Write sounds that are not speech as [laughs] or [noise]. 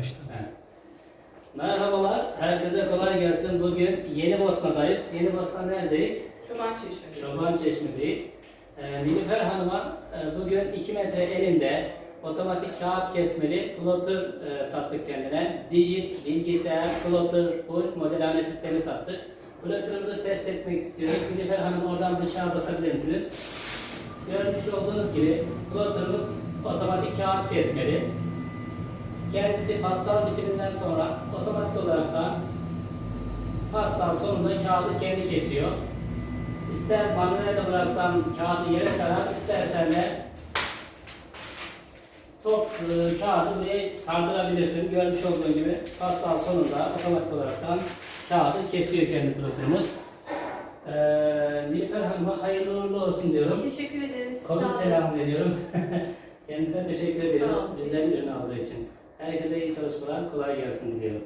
Evet. Merhabalar, herkese kolay gelsin. Bugün Yeni Bosna'dayız. Yeni Bosna neredeyiz? Çoban Çeşmesi. Çoban Çeşme'deyiz. Ee, Nilüfer Hanım'a e, bugün 2 metre elinde otomatik kağıt kesmeli plotter e, sattık kendine. Digit, bilgisayar, plotter, full modelhane sistemi sattık. Plotter'ımızı test etmek istiyoruz. Nilüfer Hanım oradan bıçağı basabilir misiniz? Görmüş olduğunuz gibi plotter'ımız otomatik kağıt kesmeli. Kendisi pastal bitiminden sonra otomatik olarak da pastal sonunda kağıdı kendi kesiyor. İster manuel olaraktan kağıdı yere sarar, istersen de top e, kağıdı buraya sardırabilirsin. Görmüş olduğun gibi pastal sonunda otomatik olaraktan kağıdı kesiyor kendi pilotumuz. Ee, Nilüfer Hanım'a hayırlı uğurlu olsun diyorum. Teşekkür ederiz. Olun. selam veriyorum. [laughs] Kendisine teşekkür olun. bizden ürün aldığı için. Herkese iyi çalışmalar, kolay gelsin diliyorum.